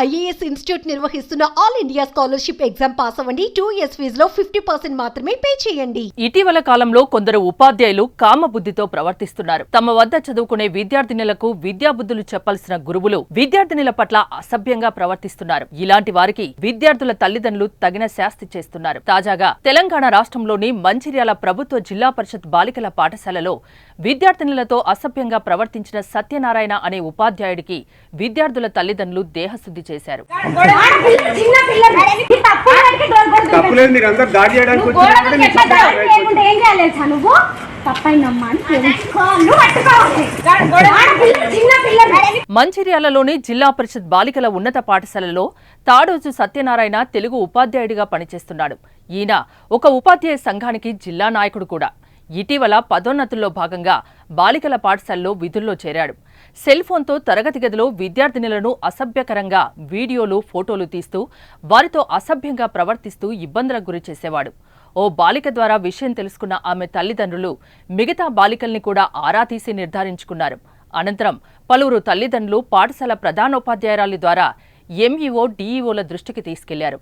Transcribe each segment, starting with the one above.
IAS institute నిర్వహిస్తున్న all India scholarship exam pass అవ్వండి. Two years ఫీజులో ఫిఫ్టీ పర్సెంట్ మాత్రమే పే చేయండి. ఇటీవల కాలంలో కొందరు ఉపాధ్యాయులు కామబుద్ధితో ప్రవర్తిస్తున్నారు. తమ వద్ద చదువుకునే విద్యార్థినులకు విద్యాబుద్ధులు చెప్పాల్సిన గురువులు విద్యార్థినుల పట్ల అసభ్యంగా ప్రవర్తిస్తున్నారు. ఇలాంటి వారికి విద్యార్థుల తల్లిదండ్రులు తగిన శాస్తి చేస్తున్నారు. తాజాగా తెలంగాణ రాష్ట్రంలోని మంచిర్యాల ప్రభుత్వ జిల్లా పరిషత్ బాలికల పాఠశాలలో విద్యార్థినులతో అసభ్యంగా ప్రవర్తించిన సత్యనారాయణ అనే ఉపాధ్యాయుడికి విద్యార్థుల తల్లిదండ్రులు దేహశుద్ధి చేశారు. మంచిర్యాలలోని జిల్లా పరిషత్ బాలికల ఉన్నత పాఠశాలలో తాడోజు సత్యనారాయణ తెలుగు ఉపాధ్యాయుడిగా పనిచేస్తున్నాడు. ఈయన ఒక ఉపాధ్యాయ సంఘానికి జిల్లా నాయకుడు కూడా. ఇటీవల పదోన్నతుల్లో భాగంగా బాలికల పాఠశాలలో విధుల్లో చేరాడు. సెల్ ఫోన్తో తరగతి గదిలో విద్యార్థినులను అసభ్యకరంగా వీడియోలు ఫోటోలు తీస్తూ వారితో అసభ్యంగా ప్రవర్తిస్తూ ఇబ్బందులకు గురి చేసేవాడు. ఓ బాలిక ద్వారా విషయం తెలుసుకున్న ఆమె తల్లిదండ్రులు మిగతా బాలికల్ని కూడా ఆరా తీసి నిర్ధారించుకున్నారు. అనంతరం పలువురు తల్లిదండ్రులు పాఠశాల ప్రధానోపాధ్యాయురాలి ద్వారా ఎంఈఓ డీఈఓల దృష్టికి తీసుకెళ్ళారు.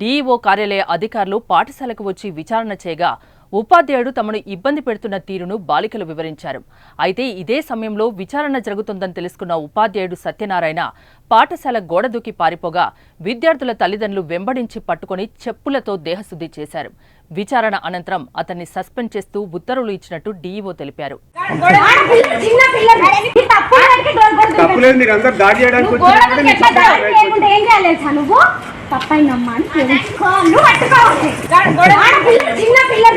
డీఈఓ కార్యాలయ అధికారులు పాఠశాలకు వచ్చి విచారణ చేయగా ఉపాధ్యాయుడు తమను ఇబ్బంది పెడుతున్న తీరును బాలికలు వివరించారు. అయితే ఇదే సమయంలో విచారణ జరుగుతుందని తెలుసుకున్న ఉపాధ్యాయుడు సత్యనారాయణ పాఠశాల గోడ దూకి పారిపోగా విద్యార్థుల తల్లిదండ్రులు వెంబడించి పట్టుకొని చెప్పులతో దేహశుద్ధి చేశారు. విచారణ అనంతరం అతన్ని సస్పెండ్ చేస్తూ ఉత్తర్వులు ఇచ్చినట్టు డీఈఓ తెలిపారు. నువ్వు? తప్పైందమ్మా అని ఆడపిల్ల, చిన్న పిల్లలు.